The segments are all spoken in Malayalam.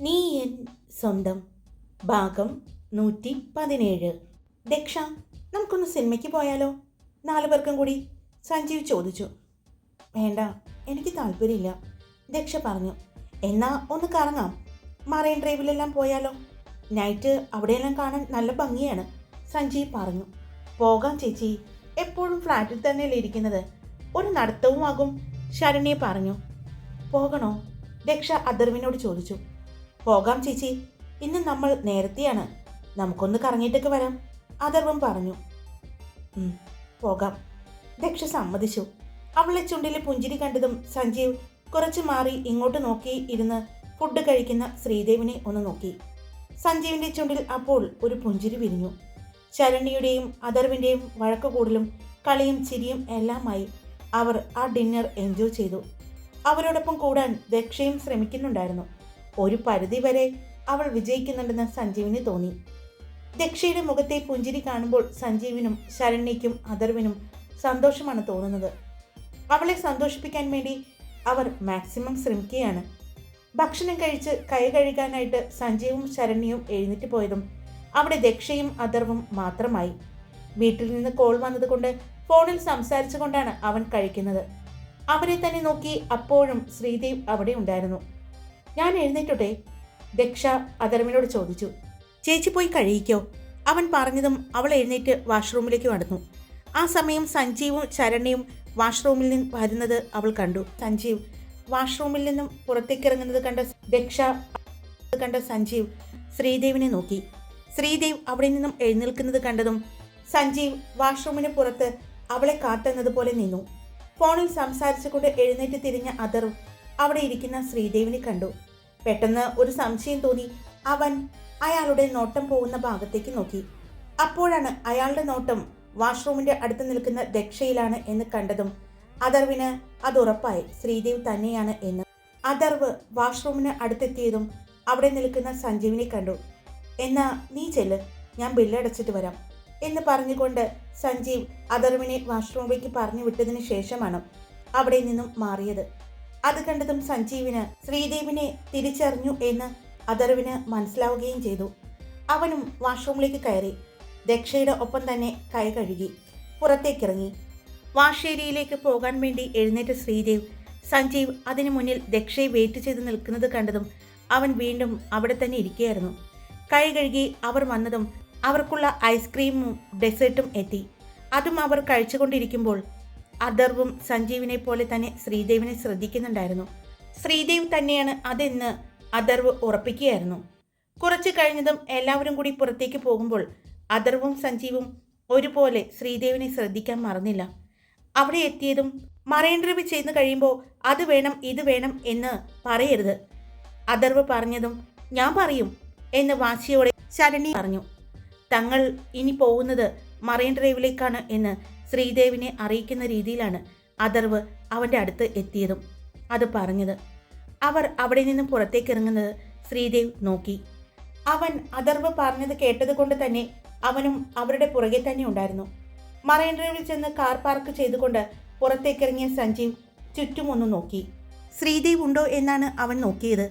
നീ എൻ സ്വന്തം ഭാഗം നൂറ്റി പതിനേഴ് ദക്ഷ നമുക്കൊന്ന് സിനിമയ്ക്ക് പോയാലോ? നാലു പേർക്കും കൂടി. സഞ്ജീവ് ചോദിച്ചു. വേണ്ട എനിക്ക് താല്പര്യമില്ല. ദക്ഷ പറഞ്ഞു. എന്നാ ഒന്ന് കറങ്ങാം. മറൈൻ ഡ്രൈവിലെല്ലാം പോയാലോ? നൈറ്റ് അവിടെയെല്ലാം കാണാൻ നല്ല ഭംഗിയാണ് സഞ്ജീവ് പറഞ്ഞു. പോകാം ചേച്ചി. എപ്പോഴും ഫ്ലാറ്റിൽ തന്നെയല്ലേ ഇരിക്കുന്നത്? ഒരു നടത്തവുമാകും ശരണ്യെ പറഞ്ഞു. പോകണോ? ദക്ഷ അദർവിനോട് ചോദിച്ചു. പോകാം ചേച്ചി. ഇന്ന് നമ്മൾ നേരത്തെയാണ്. നമുക്കൊന്ന് കറങ്ങിയിട്ടൊക്കെ വരാം. അഥർവം പറഞ്ഞു. "ഉം, പോകാം. ദക്ഷ സമ്മതിച്ചു. അവളെ ചുണ്ടിലെ പുഞ്ചിരി കണ്ടതും സഞ്ജീവ് കുറച്ച് മാറി ഇങ്ങോട്ട് നോക്കി ഇരുന്ന് ഫുഡ് കഴിക്കുന്ന ശ്രീദേവിനെ ഒന്ന് നോക്കി. സഞ്ജീവിന്റെ ചുണ്ടിൽ അപ്പോൾ ഒരു പുഞ്ചിരി വിരിഞ്ഞു. ശരണ്യയുടെയും അദർവിന്റെയും വഴക്കുകൂടലും കളിയും ചിരിയും എല്ലാമായി അവർ ആ ഡിന്നർ എൻജോയ് ചെയ്തു. അവരോടൊപ്പം കൂടാൻ ദക്ഷയും ശ്രമിക്കുന്നുണ്ടായിരുന്നു. ഒരു പരിധി വരെ അവൾ വിജയിക്കുന്നുണ്ടെന്ന് സഞ്ജീവിന് തോന്നി. ദക്ഷയുടെ മുഖത്തെ പുഞ്ചിരി കാണുമ്പോൾ സഞ്ജീവിനും ശരണ്യയ്ക്കും അതർവിനും സന്തോഷമാണ് തോന്നുന്നത്. അവളെ സന്തോഷിപ്പിക്കാൻ വേണ്ടി അവർ മാക്സിമം ശ്രമിക്കുകയാണ്. ഭക്ഷണം കഴിച്ച് കൈ കഴുകാനായിട്ട് സഞ്ജീവും ശരണ്യയും എഴുന്നേറ്റ് പോയതും അവിടെ ദക്ഷയും അദർവും മാത്രമായി. വീട്ടിൽ നിന്ന് കോൾ വന്നതുകൊണ്ട് ഫോണിൽ സംസാരിച്ചുകൊണ്ടാണ് അവൻ കഴിക്കുന്നത്. അവരെ തന്നെ നോക്കി അപ്പോഴും ശ്രീദേവ് അവിടെ ഉണ്ടായിരുന്നു. ഞാൻ എഴുന്നേറ്റോട്ടെ? ദക്ഷ അധർമ്മിനോട് ചോദിച്ചു. ചേച്ചി പോയി കഴിയിക്കോ? അവൻ പറഞ്ഞതും അവൾ എഴുന്നേറ്റ് വാഷ്റൂമിലേക്ക് നടന്നു. ആ സമയം സഞ്ജീവും ശരണ്യയും വാഷ്റൂമിൽ നിന്ന് വരുന്നത് അവൾ കണ്ടു. സഞ്ജീവ് വാഷ്റൂമിൽ നിന്നും പുറത്തേക്ക് ഇറങ്ങുന്നത് കണ്ട ദക്ഷ കണ്ട സഞ്ജീവ് ശ്രീദേവിനെ നോക്കി. ശ്രീദേവ് അവിടെ നിന്നും എഴുന്നേൽക്കുന്നത് കണ്ടതും സഞ്ജീവ് വാഷ്റൂമിന് പുറത്ത് അവളെ കാത്തുന്നത് നിന്നു. ഫോണിൽ സംസാരിച്ചുകൊണ്ട് എഴുന്നേറ്റ് തിരിഞ്ഞ അതർ അവിടെ ഇരിക്കുന്ന ശ്രീദേവിനെ കണ്ടു. പെട്ടെന്ന് ഒരു സംശയം തോന്നി. അവൻ അയാളുടെ നോട്ടം പോകുന്ന ഭാഗത്തേക്ക് നോക്കി. അപ്പോഴാണ് അയാളുടെ നോട്ടം വാഷ്റൂമിന്റെ അടുത്ത് നിൽക്കുന്ന ദക്ഷയിലാണ് എന്ന് കണ്ടതും. അതർവിന് അത് ഉറപ്പായി. ശ്രീദേവ് തന്നെയാണ് എന്ന്. അതർവ് വാഷ്റൂമിന് അടുത്തെത്തിയതും അവിടെ നിൽക്കുന്ന സഞ്ജീവിനെ കണ്ടു. എന്നാ നീ ചെല്ല്. ഞാൻ ബില്ലടച്ചിട്ട് വരാം. എന്ന് പറഞ്ഞുകൊണ്ട് സഞ്ജീവ് അതർവിനെ വാഷ്റൂമിലേക്ക് പറഞ്ഞു വിട്ടതിന് ശേഷമാണ് അവിടെ നിന്നും മാറിയത്. അത് കണ്ടതും സഞ്ജീവിന് ശ്രീദേവിനെ തിരിച്ചറിഞ്ഞു എന്ന് അതറിവിന് മനസ്സിലാവുകയും ചെയ്തു. അവനും വാഷ്റൂമിലേക്ക് കയറി. ദക്ഷയുടെ ഒപ്പം തന്നെ കൈ കഴുകി. പുറത്തേക്കിറങ്ങി. വാഷേരിയിലേക്ക് പോകാൻ വേണ്ടി എഴുന്നേറ്റ ശ്രീദേവ് സഞ്ജീവ് അതിനു മുന്നിൽ ദക്ഷയെ വെയിറ്റ് ചെയ്ത് നിൽക്കുന്നത് കണ്ടതും അവൻ വീണ്ടും അവിടെ തന്നെ ഇരിക്കുകയായിരുന്നു. കൈ കഴുകി അവർ വന്നതും അവർക്കുള്ള ഐസ്ക്രീമും ഡെസേർട്ടും എത്തി. അതും അവർ കഴിച്ചുകൊണ്ടിരിക്കുമ്പോൾ അദർവും സഞ്ജീവിനെ പോലെ തന്നെ ശ്രീദേവിനെ ശ്രദ്ധിക്കുന്നുണ്ടായിരുന്നു. ശ്രീദേവ് തന്നെയാണ് അതെന്ന് അദർവ് ഉറപ്പിക്കുകയായിരുന്നു. കുറച്ച് കഴിഞ്ഞതും എല്ലാവരും കൂടി പുറത്തേക്ക് പോകുമ്പോൾ അദർവും സഞ്ജീവും ഒരുപോലെ ശ്രീദേവിനെ ശ്രദ്ധിക്കാൻ മറന്നില്ല. അവിടെ എത്തിയതും മറൈൻ ചെയ്തു കഴിയുമ്പോൾ അത് വേണം ഇത് വേണം എന്ന് പറയരുത്. അദർവ് പറഞ്ഞതും ഞാൻ പറയും എന്ന് വാശിയോടെ ശരണി പറഞ്ഞു. തങ്ങൾ ഇനി പോകുന്നത് മറൈൻ ഡ്രൈവിലേക്കാണ് എന്ന് ശ്രീദേവിനെ അറിയിക്കുന്ന രീതിയിലാണ് അദർവ് അവന്റെ അടുത്ത് എത്തിയതും. അത് പറഞ്ഞത്. അവർ അവിടെ നിന്ന് പുറത്തേക്ക് ഇറങ്ങുന്നത് ശ്രീദേവ് നോക്കി. അവൻ അദർവ് പറഞ്ഞത് കേട്ടത് കൊണ്ട് തന്നെ അവനും അവരുടെ പുറകെ തന്നെ ഉണ്ടായിരുന്നു. മറൈൻ ഡ്രൈവിൽ ചെന്ന് കാർ പാർക്ക് ചെയ്തുകൊണ്ട് പുറത്തേക്കിറങ്ങിയ സഞ്ജീവ് ചുറ്റുമൊന്നു നോക്കി. ശ്രീദേവ് ഉണ്ടോ എന്നാണ് അവൻ നോക്കിയത്.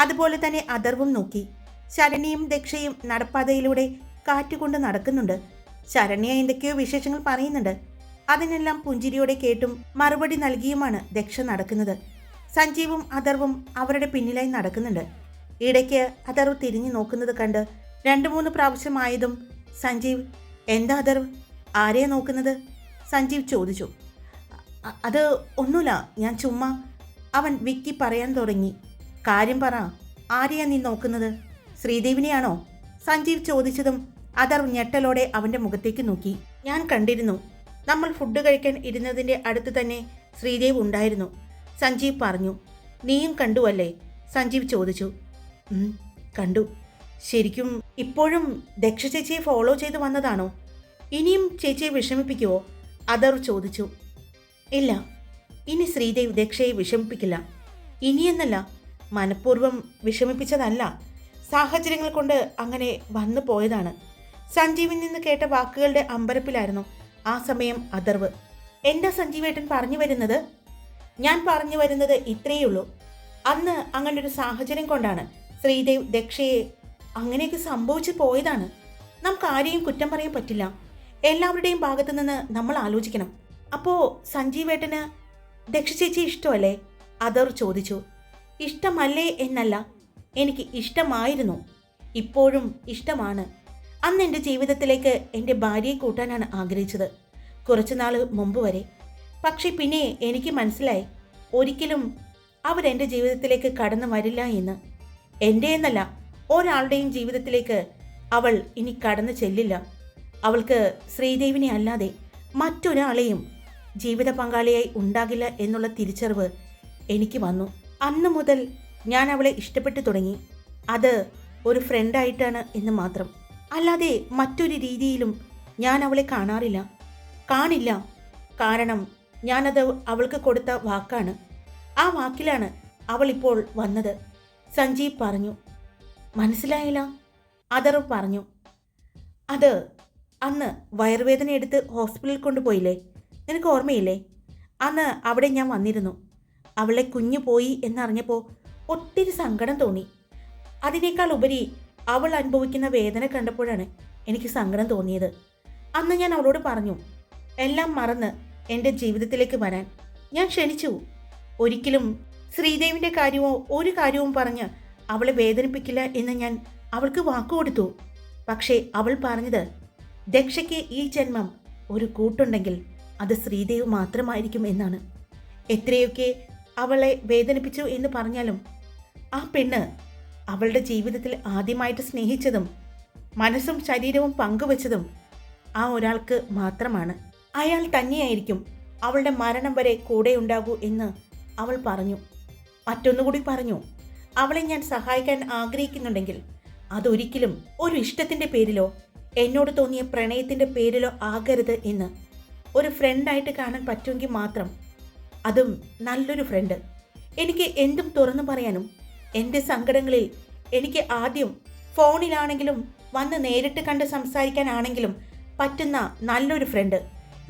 അതുപോലെ തന്നെ അദർവും നോക്കി. ശരണിയും ദക്ഷയും നടപ്പാതയിലൂടെ കാറ്റുകൊണ്ട് നടക്കുന്നുണ്ട്. ശരണ്യ എന്തൊക്കെയോ വിശേഷങ്ങൾ പറയുന്നുണ്ട്. അതിനെല്ലാം പുഞ്ചിരിയോടെ കേട്ടും മറുപടി നൽകിയുമാണ് ദക്ഷ നടക്കുന്നത്. സഞ്ജീവും അഥർവും അവരുടെ പിന്നിലായി നടക്കുന്നുണ്ട്. ഇടയ്ക്ക് അഥർവ് തിരിഞ്ഞു നോക്കുന്നത് കണ്ട് രണ്ടു മൂന്ന് പ്രാവശ്യമായതും സഞ്ജീവ് എന്താ അഥർവ്? ആരെയാ നോക്കുന്നത്? സഞ്ജീവ് ചോദിച്ചു. അത് ഒന്നുമില്ല ഞാൻ ചുമ്മാ അവൻ വിക്കി പറയാൻ തുടങ്ങി. കാര്യം പറ ആരെയാ നീ നോക്കുന്നത്? ശ്രീദേവിനെയാണോ? സഞ്ജീവ് ചോദിച്ചതും അതർ ഞെട്ടലോടെ അവന്റെ മുഖത്തേക്ക് നോക്കി. ഞാൻ കണ്ടിരുന്നു. നമ്മൾ ഫുഡ് കഴിക്കാൻ ഇരുന്നതിന്റെ അടുത്ത് തന്നെ ശ്രീദേവ് ഉണ്ടായിരുന്നു. സഞ്ജീവ് പറഞ്ഞു നീയും കണ്ടു അല്ലേ സഞ്ജീവ് ചോദിച്ചു. കണ്ടു. ശരിക്കും ഇപ്പോഴും ദക്ഷ ചേച്ചിയെ ഫോളോ ചെയ്ത് വന്നതാണോ? ഇനിയും ചേച്ചിയെ വിഷമിപ്പിക്കുവോ? അതർ ചോദിച്ചു. ഇല്ല. ഇനി ശ്രീദേവ് ദക്ഷയെ വിഷമിപ്പിക്കില്ല. ഇനിയെന്നല്ല മനഃപൂർവം വിഷമിപ്പിച്ചതല്ല. സാഹചര്യങ്ങൾ കൊണ്ട് അങ്ങനെ വന്നു പോയതാണ്. സഞ്ജീവിൽ നിന്ന് കേട്ട വാക്കുകളുടെ അമ്പരപ്പിലായിരുന്നു ആ സമയം അതർവ്. എന്താ സഞ്ജീവേട്ടൻ പറഞ്ഞു വരുന്നത്? ഞാൻ പറഞ്ഞു വരുന്നത് ഇത്രയേ ഉള്ളൂ അന്ന് അങ്ങനൊരു സാഹചര്യം കൊണ്ടാണ് ശ്രീദേവ് ദക്ഷയെ അങ്ങനെയൊക്കെ സംഭവിച്ചു പോയതാണ്. നമുക്ക് ആരെയും കുറ്റം പറയാൻ പറ്റില്ല. എല്ലാവരുടെയും ഭാഗത്തു നിന്ന് നമ്മൾ ആലോചിക്കണം. അപ്പോൾ സഞ്ജീവേട്ടന് ദക്ഷ ചേച്ചി ഇഷ്ടമല്ലേ? അതർ ചോദിച്ചു. ഇഷ്ടമല്ലേ എന്നല്ല എനിക്ക് ഇഷ്ടമായിരുന്നു. ഇപ്പോഴും ഇഷ്ടമാണ്. അന്ന് എന്റെ ജീവിതത്തിലേക്ക് എന്റെ ഭാര്യയെ കൂട്ടാനാണ് ആഗ്രഹിച്ചത്. കുറച്ച് നാൾ മുമ്പ് വരെ. പക്ഷേ പിന്നെ എനിക്ക് മനസ്സിലായി ഒരിക്കലും അവരെന്റെ ജീവിതത്തിലേക്ക് കടന്നു വരില്ല എന്ന്. എന്റെ എന്നല്ല ഒരാളുടെയും ജീവിതത്തിലേക്ക് അവൾ ഇനി കടന്നു ചെല്ലില്ല. അവൾക്ക് ശ്രീദേവിനെ അല്ലാതെ മറ്റൊരാളെയും ജീവിത പങ്കാളിയായി ഉണ്ടാകില്ല എന്നുള്ള തിരിച്ചറിവ് എനിക്ക് വന്നു. അന്ന് മുതൽ ഞാൻ അവളെ ഇഷ്ടപ്പെട്ടു തുടങ്ങി. അത് ഒരു ഫ്രണ്ടായിട്ടാണ് എന്ന് മാത്രം. അല്ലാതെ മറ്റൊരു രീതിയിലും ഞാൻ അവളെ കാണാറില്ല. കാണില്ല. കാരണം ഞാനത് അവൾക്ക് കൊടുത്ത വാക്കാണ്. ആ വാക്കിലാണ് അവൾ ഇപ്പോൾ വന്നത്. സഞ്ജീവ് പറഞ്ഞു. മനസ്സിലായില്ല? അതർ പറഞ്ഞു. അത് അന്ന് വയറുവേദന എടുത്ത് ഹോസ്പിറ്റലിൽ കൊണ്ടുപോയില്ലേ? നിനക്ക് ഓർമ്മയില്ലേ? അന്ന് അവിടെ ഞാൻ വന്നിരുന്നു. അവളെ കുഞ്ഞു പോയി എന്നറിഞ്ഞപ്പോൾ ഒത്തിരി സങ്കടം തോന്നി. അതിനേക്കാൾ ഉപരി അവൾ അനുഭവിക്കുന്ന വേദന കണ്ടപ്പോഴാണ് എനിക്ക് സങ്കടം തോന്നിയത്. അന്ന് ഞാൻ അവളോട് പറഞ്ഞു എല്ലാം മറന്ന് എന്റെ ജീവിതത്തിലേക്ക് വരാൻ ഞാൻ ക്ഷണിച്ചു. ഒരിക്കലും ശ്രീദേവിന്റെ കാര്യമോ ഒരു കാര്യവും പറഞ്ഞ് അവളെ വേദനിപ്പിക്കില്ല എന്ന് ഞാൻ അവൾക്ക് വാക്കുകൊടുത്തു പക്ഷേ അവൾ പറഞ്ഞത് ദക്ഷയ്ക്ക് ഈ ജന്മം ഒരു കൂട്ടുണ്ടെങ്കിൽ അത് ശ്രീദേവ് മാത്രമായിരിക്കും എന്നാണ്. എത്രയൊക്കെ അവളെ വേദനിപ്പിച്ചു എന്ന് പറഞ്ഞാലും ആ പെണ്ണ് അവളുടെ ജീവിതത്തിൽ ആദ്യമായിട്ട് സ്നേഹിച്ചതും മനസ്സും ശരീരവും പങ്കുവച്ചതും ആ ഒരാൾക്ക് മാത്രമാണ്. അയാൾ തന്നെയായിരിക്കും അവളുടെ മരണം വരെ കൂടെ ഉണ്ടാകൂ എന്ന് അവൾ പറഞ്ഞു. മറ്റൊന്നുകൂടി പറഞ്ഞു. അവളെ ഞാൻ സഹായിക്കാൻ ആഗ്രഹിക്കുന്നുണ്ടെങ്കിൽ അതൊരിക്കലും ഒരു ഇഷ്ടത്തിന്റെ പേരിലോ എന്നോട് തോന്നിയ പ്രണയത്തിന്റെ പേരിലോ ആകരുത് എന്ന് ഒരു ഫ്രണ്ടായിട്ട് കാണാൻ പറ്റുമെങ്കിൽ മാത്രം. അതും നല്ലൊരു ഫ്രണ്ട്. എനിക്ക് എന്തും തുറന്നു പറയാനും എന്റെ സങ്കടങ്ങളിൽ എനിക്ക് ആദ്യം ഫോണിലാണെങ്കിലും വന്ന് നേരിട്ട് കണ്ട് സംസാരിക്കാനാണെങ്കിലും പറ്റുന്ന നല്ലൊരു ഫ്രണ്ട്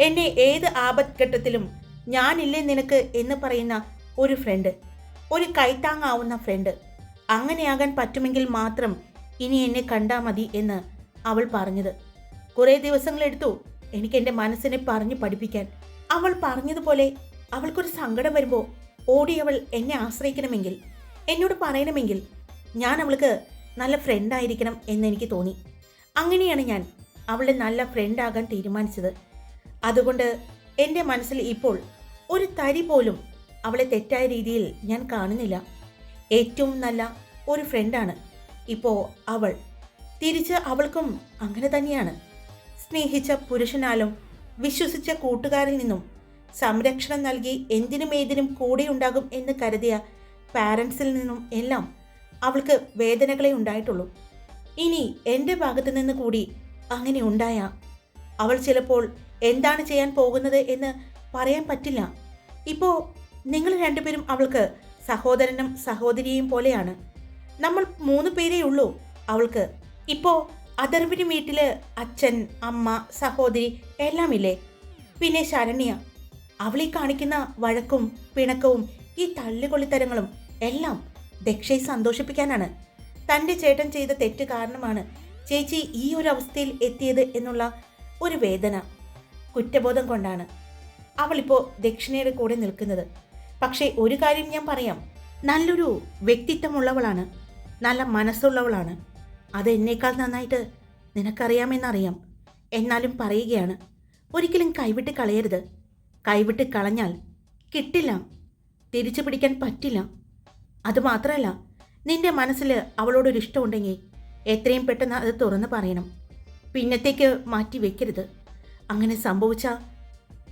എന്നെ ഏത് ആപത്ഘട്ടത്തിലും ഞാനില്ലേ നിനക്ക് എന്ന് പറയുന്ന ഒരു ഫ്രണ്ട് ഒരു കൈത്താങ്ങാവുന്ന ഫ്രണ്ട് അങ്ങനെയാകാൻ പറ്റുമെങ്കിൽ മാത്രം ഇനി എന്നെ കണ്ടാൽ മതി എന്ന് അവൾ പറഞ്ഞത്. കുറേ ദിവസങ്ങളെടുത്തു എനിക്ക് എന്റെ മനസ്സിനെ പറഞ്ഞു പഠിപ്പിക്കാൻ. അവൾ പറഞ്ഞതുപോലെ അവൾക്കൊരു സങ്കടം വരുമ്പോൾ ഓടി അവൾ എന്നെ ആശ്രയിക്കണമെങ്കിൽ എന്നോട് പറയണമെങ്കിൽ ഞാൻ അവൾക്ക് നല്ല ഫ്രണ്ടായിരിക്കണം എന്നെനിക്ക് തോന്നി. അങ്ങനെയാണ് ഞാൻ അവളെ നല്ല ഫ്രണ്ടാകാൻ തീരുമാനിച്ചത്. അതുകൊണ്ട് എന്റെ മനസ്സിൽ ഇപ്പോൾ ഒരു തരി പോലും അവളെ തെറ്റായ രീതിയിൽ ഞാൻ കാണുന്നില്ല. ഏറ്റവും നല്ല ഒരു ഫ്രണ്ടാണ് ഇപ്പോൾ അവൾ തിരിച്ച് അവൾക്കും അങ്ങനെ തന്നെയാണ്. സ്നേഹിച്ച പുരുഷനാലും വിശ്വസിച്ച കൂട്ടുകാരിൽ നിന്നും സംരക്ഷണം നൽകി എന്തിനും ഏതിനും കൂടെയുണ്ടാകും എന്ന് കരുതിയ പാരൻസിൽ നിന്നും എല്ലാം അവൾക്ക് വേദനകളെ ഉണ്ടായിട്ടുള്ളൂ. ഇനി എന്റെ ഭാഗത്തു നിന്ന് കൂടി അങ്ങനെ ഉണ്ടായ? അവൾ ചിലപ്പോൾ എന്താണ് ചെയ്യാൻ പോകുന്നത് എന്ന് പറയാൻ പറ്റില്ല. ഇപ്പോൾ നിങ്ങൾ രണ്ടുപേരും അവൾക്ക് സഹോദരനും സഹോദരിയും പോലെയാണ്. നമ്മൾ മൂന്ന് പേരേ ഉള്ളൂ അവൾക്ക്. ഇപ്പോൾ അതർവിന് വീട്ടിൽ അച്ഛൻ അമ്മ സഹോദരി എല്ലാമില്ലേ? പിന്നെ ശരണ്യ. അവളീ കാണിക്കുന്ന വഴക്കും പിണക്കവും ഈ തള്ളിക്കൊള്ളിത്തരങ്ങളും എല്ലാം ദക്ഷയെ സന്തോഷിപ്പിക്കാനാണ്. തന്റെ ചേട്ടൻ ചെയ്ത തെറ്റ് കാരണമാണ് ചേച്ചി ഈ ഒരു അവസ്ഥയിൽ എത്തിയത് എന്നുള്ള ഒരു വേദന കുറ്റബോധം കൊണ്ടാണ്. അവളിപ്പോൾ ദക്ഷിണയുടെ കൂടെ നിൽക്കുന്നത്. പക്ഷേ ഒരു കാര്യം ഞാൻ പറയാം. നല്ലൊരു വ്യക്തിത്വമുള്ളവളാണ്. നല്ല മനസ്സുള്ളവളാണ്. അത് എന്നേക്കാൾ നന്നായിട്ട് നിനക്കറിയാമെന്നറിയാം. എന്നാലും പറയുകയാണ്. ഒരിക്കലും കൈവിട്ട് കളയരുത്. കൈവിട്ട് കളഞ്ഞാൽ കിട്ടില്ല. തിരിച്ചു പിടിക്കാൻ പറ്റില്ല. അതുമാത്രമല്ല നിന്റെ മനസ്സിൽ അവളോടൊരു ഇഷ്ടമുണ്ടെങ്കിൽ എത്രയും പെട്ടെന്ന് അത് തുറന്ന് പറയണം. പിന്നത്തേക്ക് മാറ്റി വെക്കരുത്. അങ്ങനെ സംഭവിച്ചാൽ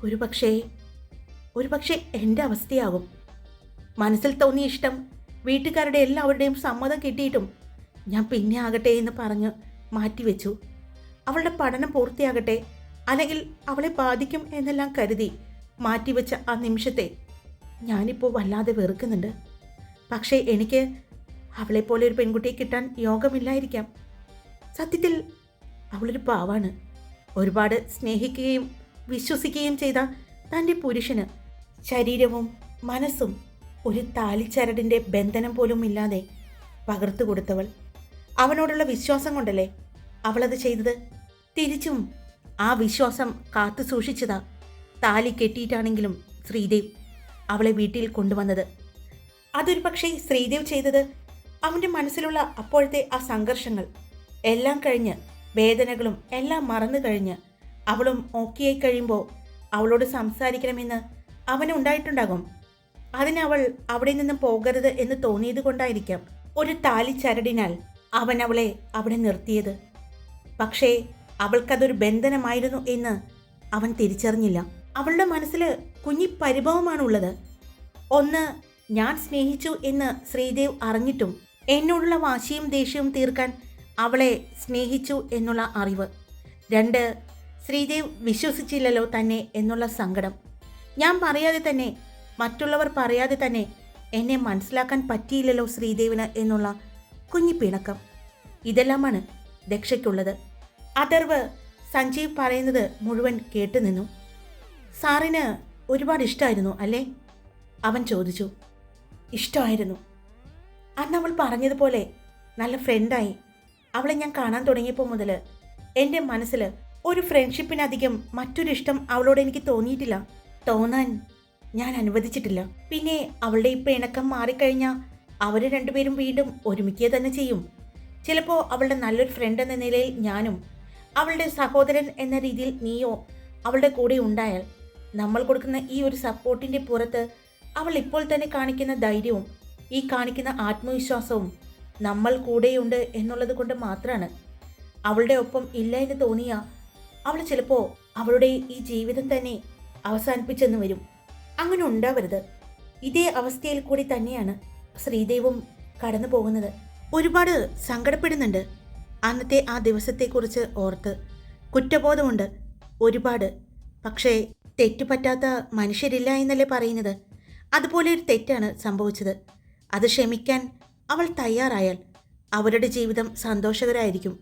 ഒരു പക്ഷേ ഒരു പക്ഷേ എന്റെ അവസ്ഥയാകും. മനസ്സിൽ തോന്നിയ ഇഷ്ടം വീട്ടുകാരുടെ എല്ലാവരുടെയും സമ്മതം കിട്ടിയിട്ടും ഞാൻ പിന്നെ ആകട്ടെ എന്ന് പറഞ്ഞ് മാറ്റിവെച്ചു അവളുടെ പഠനം പൂർത്തിയാകട്ടെ അല്ലെങ്കിൽ അവളെ ബാധിക്കും എന്നെല്ലാം കരുതി മാറ്റിവെച്ച ആ നിമിഷത്തെ ഞാനിപ്പോൾ വല്ലാതെ വെറുക്കുന്നുണ്ട്. പക്ഷേ എനിക്ക് അവളെപ്പോലെ ഒരു പെൺകുട്ടിയെ കിട്ടാൻ യോഗമില്ലായിരിക്കാം. സത്യത്തിൽ അവളൊരു പാവാണ്. ഒരുപാട് സ്നേഹിക്കുകയും വിശ്വസിക്കുകയും ചെയ്ത തന്റെ പുരുഷന് ശരീരവും മനസ്സും ഒരു താലിച്ചരടിന്റെ ബന്ധനം പോലും ഇല്ലാതെ പകർത്തു കൊടുത്തവൾ. അവനോടുള്ള വിശ്വാസം കൊണ്ടല്ലേ അവളത് ചെയ്തത്? തിരിച്ചും ആ വിശ്വാസം കാത്തു സൂക്ഷിച്ചതാ താലി കെട്ടിയിട്ടാണെങ്കിലും ശ്രീദേവ് അവളെ വീട്ടിൽ കൊണ്ടുവന്നത്. അതൊരു പക്ഷേ ശ്രീദേവ് ചെയ്തത് അവന്റെ മനസ്സിലുള്ള അപ്പോഴത്തെ ആ സംഘർഷങ്ങൾ. എല്ലാം കഴിഞ്ഞ് വേദനകളും എല്ലാം മറന്നു കഴിഞ്ഞ് അവളും ഓക്കെയായി കഴിയുമ്പോൾ അവളോട് സംസാരിക്കണമെന്ന് അവനുണ്ടായിട്ടുണ്ടാകും അതിനവൾ അവിടെ നിന്നും പോകരുത് എന്ന് തോന്നിയത് കൊണ്ടായിരിക്കാം ഒരു താലി ചരടിനാൽ അവൻ അവളെ അവിടെ നിർത്തിയത്. പക്ഷേ അവൾക്കതൊരു ബന്ധനമായിരുന്നു എന്ന് അവൻ തിരിച്ചറിഞ്ഞില്ല. അവളുടെ മനസ്സിൽ കുഞ്ഞി പരിഭവമാണുള്ളത്. ഒന്ന് ഞാൻ സ്നേഹിച്ചു എന്ന് ശ്രീദേവ് അറിഞ്ഞിട്ടും എന്നോടുള്ള വാശിയും ദേഷ്യവും തീർക്കാൻ അവളെ സ്നേഹിച്ചു എന്നുള്ള അറിവ്. രണ്ട് ശ്രീദേവ് വിശ്വസിച്ചില്ലല്ലോ തന്നെ എന്നുള്ള സങ്കടം. ഞാൻ പറയാതെ തന്നെ മറ്റുള്ളവർ പറയാതെ തന്നെ എന്നെ മനസ്സിലാക്കാൻ പറ്റിയില്ലല്ലോ ശ്രീദേവിന് എന്നുള്ള കുഞ്ഞി പിണക്കം ഇതെല്ലാമാണ് ദക്ഷയ്ക്കുള്ളത്. അതർവ് സഞ്ജീവ് പറയുന്നത് മുഴുവൻ കേട്ടു നിന്നു. സാറിന് ഒരുപാട് ഇഷ്ടമായിരുന്നു അല്ലേ? അവൻ ചോദിച്ചു. ഇഷ്ടമായിരുന്നു. അന്ന് അവൾ പറഞ്ഞതുപോലെ നല്ല ഫ്രണ്ടായി അവളെ ഞാൻ കാണാൻ തുടങ്ങിയപ്പോൾ മുതൽ എന്റെ മനസ്സിൽ ഒരു ഫ്രണ്ട്ഷിപ്പിനധികം മറ്റൊരു ഇഷ്ടം അവളോട് എനിക്ക് തോന്നിയിട്ടില്ല. തോന്നാൻ ഞാൻ അനുവദിച്ചിട്ടില്ല. പിന്നെ അവളുടെ ഈ ഇണക്കം മാറിക്കഴിഞ്ഞാൽ അവർ രണ്ടുപേരും വീണ്ടും ഒരുമിക്കുക തന്നെ ചെയ്യും. ചിലപ്പോൾ അവളുടെ നല്ലൊരു ഫ്രണ്ട് എന്ന നിലയിൽ ഞാനും അവളുടെ സഹോദരൻ എന്ന രീതിയിൽ നീയോ അവളുടെ കൂടെ ഉണ്ടായാൽ നമ്മൾ കൊടുക്കുന്ന ഈ ഒരു സപ്പോർട്ടിന്റെ പുറത്ത് അവൾ ഇപ്പോൾ തന്നെ കാണിക്കുന്ന ധൈര്യവും ഈ കാണിക്കുന്ന ആത്മവിശ്വാസവും നമ്മൾ കൂടെയുണ്ട് എന്നുള്ളത് കൊണ്ട് മാത്രമാണ് അവളുടെ ഒപ്പം ഇല്ല എന്ന് തോന്നിയ അവൾ ചിലപ്പോൾ അവളുടെ ഈ ജീവിതം തന്നെ അവസാനിപ്പിച്ചെന്ന് വരും. അങ്ങനെ ഉണ്ടാവരുത്. ഇതേ അവസ്ഥയിൽ കൂടി തന്നെയാണ് ശ്രീദേവും കടന്നു പോകുന്നത്. ഒരുപാട് സങ്കടപ്പെടുന്നുണ്ട്. അന്നത്തെ ആ ദിവസത്തെക്കുറിച്ച് ഓർത്ത് കുറ്റബോധമുണ്ട് ഒരുപാട്. പക്ഷേ തെറ്റുപറ്റാത്ത മനുഷ്യരില്ല എന്നല്ലേ പറയുന്നത്? അതുപോലെ ഒരു തെറ്റാണ് സംഭവിച്ചത്. അത് ക്ഷമിക്കാൻ അവൾ തയ്യാറായാൽ അവരുടെ ജീവിതം സന്തോഷകരായിരിക്കും.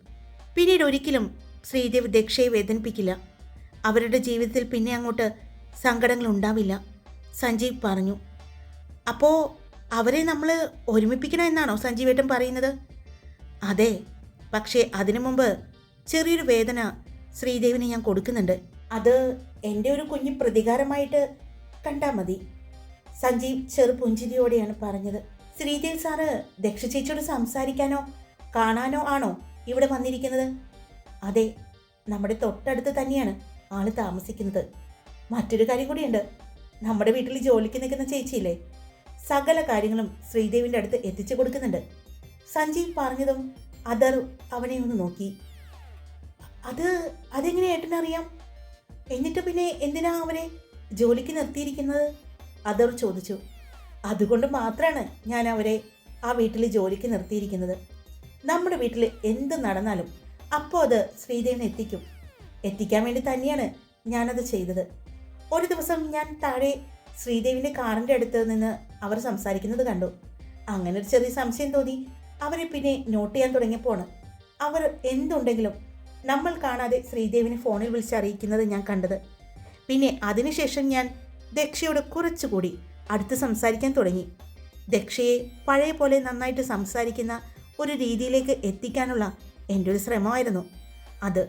പിന്നീട് ഒരിക്കലും ശ്രീദേവ് ദക്ഷയെ വേദനിപ്പിക്കില്ല. അവരുടെ ജീവിതത്തിൽ പിന്നെ അങ്ങോട്ട് സങ്കടങ്ങൾ ഉണ്ടാവില്ല സഞ്ജീവ് പറഞ്ഞു. അപ്പോൾ അവരെ നമ്മൾ ഒരുമിപ്പിക്കണം എന്നാണോ സഞ്ജീവേട്ടൻ പറയുന്നത്? അതെ പക്ഷേ അതിനു മുമ്പ് ചെറിയൊരു വേദന ശ്രീദേവിന് ഞാൻ കൊടുക്കുന്നുണ്ട്. അത് എന്റെ ഒരു കുഞ്ഞു പ്രതികാരമായിട്ട് കണ്ടാൽ മതി. സഞ്ജീവ് ചെറു പുഞ്ചിരിയോടെയാണ് പറഞ്ഞത്. ശ്രീദേവ് സാറ് ദക്ഷ ചേച്ചിയോട് സംസാരിക്കാനോ കാണാനോ ആണോ ഇവിടെ വന്നിരിക്കുന്നത്? അതെ നമ്മുടെ തൊട്ടടുത്ത് തന്നെയാണ് ആൾ താമസിക്കുന്നത്. മറ്റൊരു കാര്യം കൂടിയുണ്ട്. നമ്മുടെ വീട്ടിൽ ജോലിക്ക് നിൽക്കുന്ന ചേച്ചിയില്ലേ? സകല കാര്യങ്ങളും ശ്രീദേവിന്റെ അടുത്ത് എത്തിച്ചു കൊടുക്കുന്നുണ്ട്. സഞ്ജീവ് പറഞ്ഞതും അതർ അവനെ ഒന്ന് നോക്കി. അത് അതെങ്ങനെ ഏട്ടനറിയാം? എന്നിട്ട് പിന്നെ എന്തിനാ അവനെ ജോലിക്ക് നിർത്തിയിരിക്കുന്നത്? അതർ ചോദിച്ചു അതുകൊണ്ട് മാത്രമാണ് ഞാൻ അവരെ ആ വീട്ടിൽ ജോലിക്ക് നിർത്തിയിരിക്കുന്നത്. നമ്മുടെ വീട്ടിൽ എന്ത് നടന്നാലും അപ്പോൾ അത് ശ്രീദേവിനെ എത്തിക്കും. എത്തിക്കാൻ വേണ്ടി തന്നെയാണ് ഞാനത് ചെയ്തത്. ഒരു ദിവസം ഞാൻ താഴെ ശ്രീദേവിന്റെ കാറിന്റെ അടുത്ത് നിന്ന് അവർ സംസാരിക്കുന്നത് കണ്ടു. അങ്ങനെ ഒരു ചെറിയ സംശയം തോന്നി. അവരെ പിന്നെ നോട്ട് ചെയ്യാൻ തുടങ്ങിയപ്പോണ്. അവർ എന്തുണ്ടെങ്കിലും നമ്മൾ കാണാതെ ശ്രീദേവിനെ ഫോണിൽ വിളിച്ചറിയിക്കുന്നത് ഞാൻ കണ്ടത്. പിന്നെ അതിനുശേഷം ഞാൻ ദക്ഷയോട് കുറച്ചുകൂടി അടുത്ത് സംസാരിക്കാൻ തുടങ്ങി. ദക്ഷയെ പഴയ പോലെ നന്നായിട്ട് സംസാരിക്കുന്ന ഒരു രീതിയിലേക്ക് എത്തിക്കാനുള്ള എന്റെ ഒരു ശ്രമമായിരുന്നു. അത്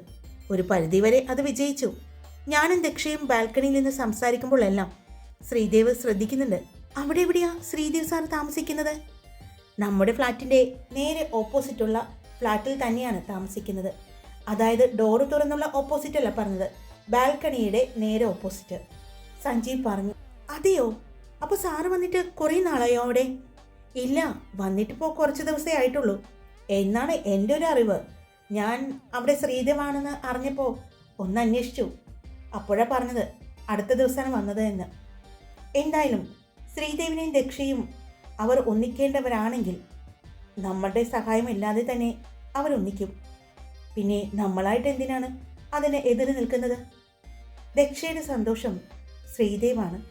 ഒരു പരിധിവരെ അത് വിജയിച്ചു. ഞാനും ദക്ഷയും ബാൽക്കണിയിൽ നിന്ന് സംസാരിക്കുമ്പോഴെല്ലാം ശ്രീദേവ് ശ്രദ്ധിക്കുന്നുണ്ട്. അവിടെ എവിടെയാ ശ്രീദേവ് സാർ താമസിക്കുന്നത്? നമ്മുടെ ഫ്ലാറ്റിന്റെ നേരെ ഓപ്പോസിറ്റുള്ള ഫ്ലാറ്റിൽ തന്നെയാണ് താമസിക്കുന്നത്. അതായത് ഡോറ് തുറന്നുള്ള ഓപ്പോസിറ്റല്ല പറഞ്ഞത്. ബാൽക്കണിയുടെ നേരെ ഓപ്പോസിറ്റ്. സഞ്ജീവ് പറഞ്ഞു അതെയോ? അപ്പോൾ സാറ് വന്നിട്ട് കുറേ നാളായോ അവിടെ? ഇല്ല വന്നിട്ടിപ്പോൾ കുറച്ച് ദിവസമേ ആയിട്ടുള്ളൂ. എന്നാണ് എന്റെ ഒരു അറിവ്. ഞാൻ അവിടെ ശ്രീദേവാണെന്ന് അറിഞ്ഞപ്പോൾ ഒന്ന് അന്വേഷിച്ചു. അപ്പോഴാണ് പറഞ്ഞത് അടുത്ത ദിവസമാണ് വന്നത് എന്ന്. എന്തായാലും ശ്രീദേവിനെയും ദക്ഷയും അവർ ഒന്നിക്കേണ്ടവരാണെങ്കിൽ നമ്മളുടെ സഹായമില്ലാതെ തന്നെ അവരൊന്നിക്കും. പിന്നെ നമ്മളായിട്ട് എന്തിനാണ് അതിനെ എതിര് നിൽക്കുന്നത്? ദക്ഷയുടെ സന്തോഷം ശ്രീദേവാണ്.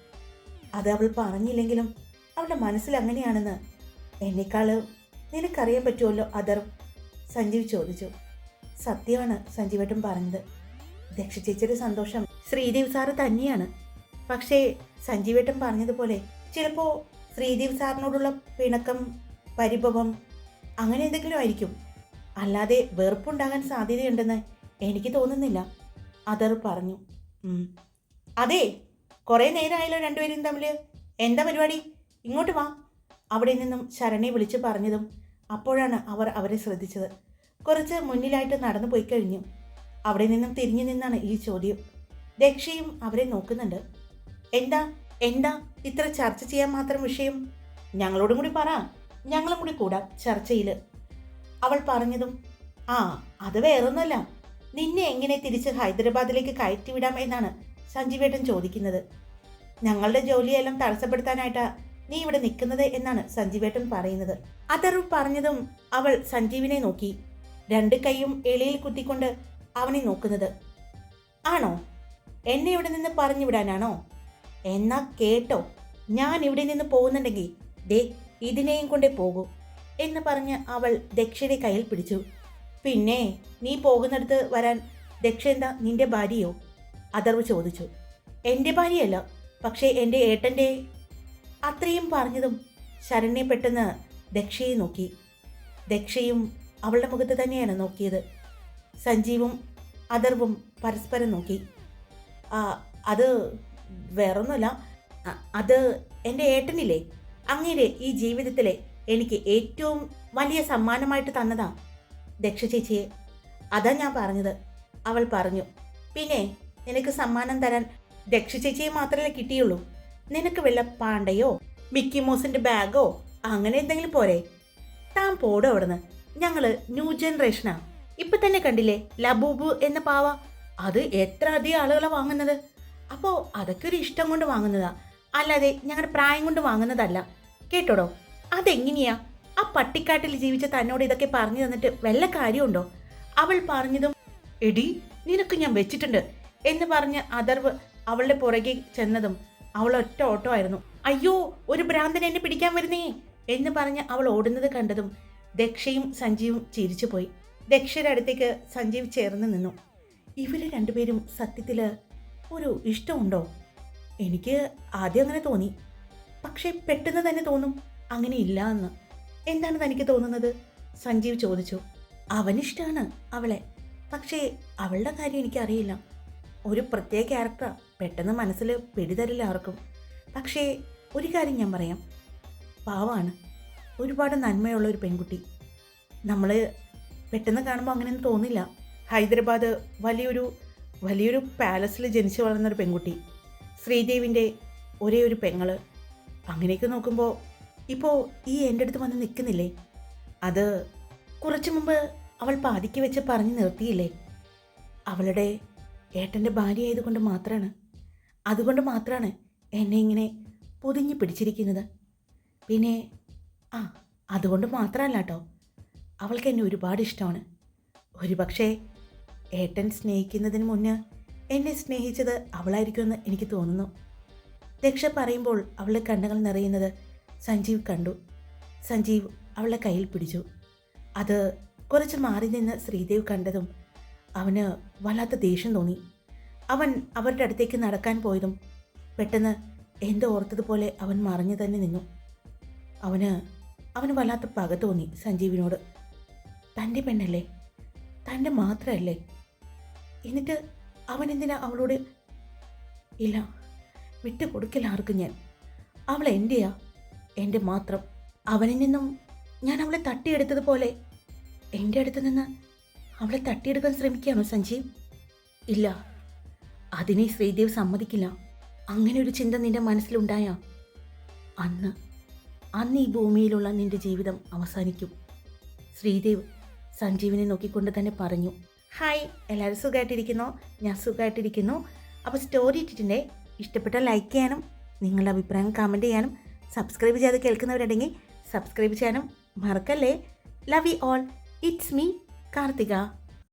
അത് അവൾ പറഞ്ഞില്ലെങ്കിലും അവളുടെ മനസ്സിൽ അങ്ങനെയാണെന്ന് എന്നെക്കാൾ നിനക്കറിയാൻ പറ്റുമല്ലോ അതർ? സഞ്ജീവ് ചോദിച്ചു. സത്യമാണ് സഞ്ജീവേട്ടൻ പറഞ്ഞത്. ദക്ഷ ചേച്ചിയുടെ സന്തോഷം ശ്രീദേവ് സാറ് തന്നെയാണ്. പക്ഷേ സഞ്ജീവേട്ടൻ പറഞ്ഞതുപോലെ ചിലപ്പോൾ ശ്രീദേവ് സാറിനോടുള്ള പിണക്കം പരിഭവം അങ്ങനെ എന്തെങ്കിലും ആയിരിക്കും. അല്ലാതെ വെറുപ്പുണ്ടാകാൻ സാധ്യതയുണ്ടെന്ന് എനിക്ക് തോന്നുന്നില്ല അതർ പറഞ്ഞു. "ഉം. അതെ കുറേ നേരമായല്ലോ രണ്ടുപേരും തമ്മിൽ എന്താ പരിപാടി? ഇങ്ങോട്ട് വാ. അവിടെ നിന്നും ശരണെ വിളിച്ച് പറഞ്ഞതും അപ്പോഴാണ് അവർ അവരെ ശ്രദ്ധിച്ചത്. കുറച്ച് മുന്നിലായിട്ട് നടന്നു പോയി കഴിഞ്ഞു. അവിടെ നിന്നും തിരിഞ്ഞു നിന്നാണ് ഈ ചോദ്യം. രക്ഷയും അവരെ നോക്കുന്നുണ്ട്. എന്താ? എന്താ? ഇത്ര ചർച്ച ചെയ്യാൻ മാത്രം വിഷയം? ഞങ്ങളോടും കൂടി പറ. ഞങ്ങളും കൂടി കൂടാം ചർച്ചയിൽ അവൾ പറഞ്ഞതും ആ അത് വേറൊന്നുമല്ല. നിന്നെ എങ്ങനെ തിരിച്ച് ഹൈദരാബാദിലേക്ക് കയറ്റിവിടാം എന്നാണ് സഞ്ജീവേട്ടൻ ചോദിക്കുന്നത്. ഞങ്ങളുടെ ജോലിയെല്ലാം തടസ്സപ്പെടുത്താനായിട്ടാ നീ ഇവിടെ നിൽക്കുന്നത് എന്നാണ് സഞ്ജീവേട്ടൻ പറയുന്നത്. അതറു പറഞ്ഞതും അവൾ സഞ്ജീവിനെ നോക്കി. രണ്ട് കൈയും എളിയിൽ കുത്തിക്കൊണ്ട് അവനെ നോക്കുന്നത്. ആണോ? എന്നെ ഇവിടെ നിന്ന് പറഞ്ഞു വിടാനാണോ? എന്നാ കേട്ടോ. ഞാൻ ഇവിടെ നിന്ന് പോകുന്നുണ്ടെങ്കിൽ ദേ ഇതിനെയും കൊണ്ടേ പോകൂ എന്ന് പറഞ്ഞ് അവൾ ദക്ഷയുടെ കയ്യിൽ പിടിച്ചു. പിന്നെ നീ പോകുന്നിടത്ത് വരാൻ ദക്ഷ എന്താ നിന്റെ ഭാര്യയോ? അതർവ് ചോദിച്ചു. എന്റെ ഭാര്യയല്ല പക്ഷേ എന്റെ ഏട്ടന്റെ? അത്രയും പറഞ്ഞതും ശരണ്യെ പെട്ടെന്ന് ദക്ഷയെ നോക്കി. ദക്ഷയും അവളുടെ മുഖത്ത് തന്നെയാണ് നോക്കിയത്. സഞ്ജീവും അഥർവും പരസ്പരം നോക്കി. അത് വേറൊന്നുമല്ല. അത് എന്റെ ഏട്ടനില്ലേ? അങ്ങേരെ ഈ ജീവിതത്തിലെ എനിക്ക് ഏറ്റവും വലിയ സമ്മാനമായിട്ട് തന്നതാ. ദക്ഷ ചേച്ചിയെ അതാ ഞാൻ പറഞ്ഞത്. അവൾ പറഞ്ഞു. പിന്നെ നിനക്ക് സമ്മാനം തരാൻ ദക്ഷ ചേച്ചിയെ മാത്രമേ കിട്ടിയുള്ളൂ. നിനക്ക് വല്ല പാണ്ടയോ മിക്കി മോസിന്റെ ബാഗോ അങ്ങനെ എന്തെങ്കിലും പോരെ. താൻ പോടോ അവിടുന്ന്. ഞങ്ങൾ ന്യൂ ജനറേഷനാ. ഇപ്പൊ തന്നെ കണ്ടില്ലേ ലബൂബു എന്ന പാവ. അത് എത്ര അധികം ആളുകളെ വാങ്ങുന്നത്. അപ്പോ അതൊക്കെ ഒരു ഇഷ്ടം കൊണ്ട് വാങ്ങുന്നതാ. അല്ലാതെ ഞങ്ങളുടെ പ്രായം കൊണ്ട് വാങ്ങുന്നതല്ല. കേട്ടോടോ? അതെങ്ങനെയാ? ആ പട്ടിക്കാട്ടിൽ ജീവിച്ച തന്നോട് ഇതൊക്കെ പറഞ്ഞു തന്നിട്ട് വല്ല കാര്യമുണ്ടോ? അവൾ പറഞ്ഞതും എടി നിനക്ക് ഞാൻ വെച്ചിട്ടുണ്ട്. എന്ന് പറഞ്ഞ് അതർവ് അവളുടെ പുറകെ ചെന്നതും അവൾ ഒറ്റ ഓട്ടോ ആയിരുന്നു. അയ്യോ ഒരു ഭ്രാന്തൻ എന്നെ പിടിക്കാൻ വരുന്നേ എന്ന് പറഞ്ഞ് അവൾ ഓടുന്നത് കണ്ടതും ദക്ഷയും സഞ്ജീവും ചിരിച്ചു പോയി. ദക്ഷയുടെ അടുത്തേക്ക് സഞ്ജീവ് ചേർന്ന് നിന്നു. ഇവർ രണ്ടുപേരും സത്യത്തിൽ ഒരു ഇഷ്ടമുണ്ടോ? എനിക്ക് ആദ്യം അങ്ങനെ തോന്നി. പക്ഷേ പെട്ടെന്ന് തന്നെ തോന്നും അങ്ങനെ ഇല്ല എന്ന്. എന്താണ് തനിക്ക് തോന്നുന്നത്? സഞ്ജീവ് ചോദിച്ചു. അവനിഷ്ടമാണ് അവളെ. പക്ഷേ അവളുടെ കാര്യം എനിക്കറിയില്ല. ഒരു പ്രത്യേക ക്യാരക്ടർ പെട്ടെന്ന് മനസ്സിൽ പിടിതരില്ല ആർക്കും. പക്ഷേ ഒരു കാര്യം ഞാൻ പറയാം. പാവാണ്. ഒരുപാട് നന്മയുള്ള ഒരു പെൺകുട്ടി. നമ്മൾ പെട്ടെന്ന് കാണുമ്പോൾ അങ്ങനെയൊന്നും തോന്നില്ല. ഹൈദരാബാദ് വലിയൊരു വലിയൊരു പാലസിൽ ജനിച്ചു വളർന്നൊരു പെൺകുട്ടി. ശ്രീദേവിന്റെ ഒരേ ഒരു പെങ്ങൾ. അങ്ങനെയൊക്കെ നോക്കുമ്പോൾ ഇപ്പോൾ ഈ എന്റെ അടുത്ത് വന്ന് നിൽക്കുന്നില്ലേ അത് കുറച്ചു മുമ്പ് അവൾ പാതിക്ക് വെച്ച് പറഞ്ഞു നിർത്തിയില്ലേ? അവളുടെ ഏട്ടന്റെ ഭാര്യ ആയതുകൊണ്ട് മാത്രമാണ് അതുകൊണ്ട് മാത്രമാണ് എന്നെ ഇങ്ങനെ പൊതിഞ്ഞു പിടിച്ചിരിക്കുന്നത്. പിന്നെ ആ അതുകൊണ്ട് മാത്രമല്ല കേട്ടോ അവൾക്ക് എന്നെ ഒരുപാട് ഇഷ്ടമാണ്. ഒരു പക്ഷേ ഏട്ടൻ സ്നേഹിക്കുന്നതിന് മുന്നേ എന്നെ സ്നേഹിച്ചത് അവളായിരിക്കുമെന്ന് എനിക്ക് തോന്നുന്നു. ദക്ഷ പറയുമ്പോൾ അവളുടെ കണ്ണുകൾ നിറയുന്നത് സഞ്ജീവ് കണ്ടു. സഞ്ജീവ് അവളുടെ കയ്യിൽ പിടിച്ചു. അത് കുറച്ച് മാറി നിന്ന് ശ്രീദേവ് കണ്ടതും അവന് വല്ലാത്ത ദേഷ്യം തോന്നി. അവൻ അവരുടെ അടുത്തേക്ക് നടക്കാൻ പോയതും പെട്ടെന്ന് എന്തോ ഓർത്തതുപോലെ അവൻ മറിഞ്ഞു തന്നെ നിന്നു. അവന് അവന് വല്ലാത്ത പക തോന്നി സഞ്ജീവിനോട്. തന്റെ പെണ്ണല്ലേ? തന്റെ മാത്രമല്ലേ എന്നിട്ട് അവൻ എന്തിനാ അവളോട് ഇല്ല വിട്ടു കൊടുക്കില്ല ആർക്കും ഞാൻ. അവൾ എന്റെയാ എന്റെ മാത്രം. അവനിൽ നിന്നും ഞാൻ അവളെ തട്ടിയെടുത്തതുപോലെ. എന്റെ അടുത്ത് നിന്ന് അവളെ തട്ടിയെടുക്കാൻ ശ്രമിക്കുകയാണോ സഞ്ജീവ് ഇല്ല. അതിനെ ശ്രീദേവ് സമ്മതിക്കില്ല. അങ്ങനെ ഒരു ചിന്ത നിന്റെ മനസ്സിലുണ്ടായ? അന്ന് അന്ന് ഈ ഭൂമിയിലുള്ള നിന്റെ ജീവിതം അവസാനിക്കും. ശ്രീദേവ് സഞ്ജീവിനെ നോക്കിക്കൊണ്ട് തന്നെ പറഞ്ഞു. ഹായ് എല്ലാവരും സുഖമായിട്ടിരിക്കുന്നു ഞാൻ സുഖമായിട്ടിരിക്കുന്നു അപ്പോൾ സ്റ്റോറി ഇട്ടിട്ടുണ്ടേ? ഇഷ്ടപ്പെട്ട ലൈക്ക് ചെയ്യാനും നിങ്ങളുടെ അഭിപ്രായം കമന്റ് ചെയ്യാനും സബ്സ്ക്രൈബ് ചെയ്ത് കേൾക്കുന്നവരുണ്ടെങ്കിൽ സബ്സ്ക്രൈബ് ചെയ്യാനും മറക്കല്ലേ? Love you all it's me Karthika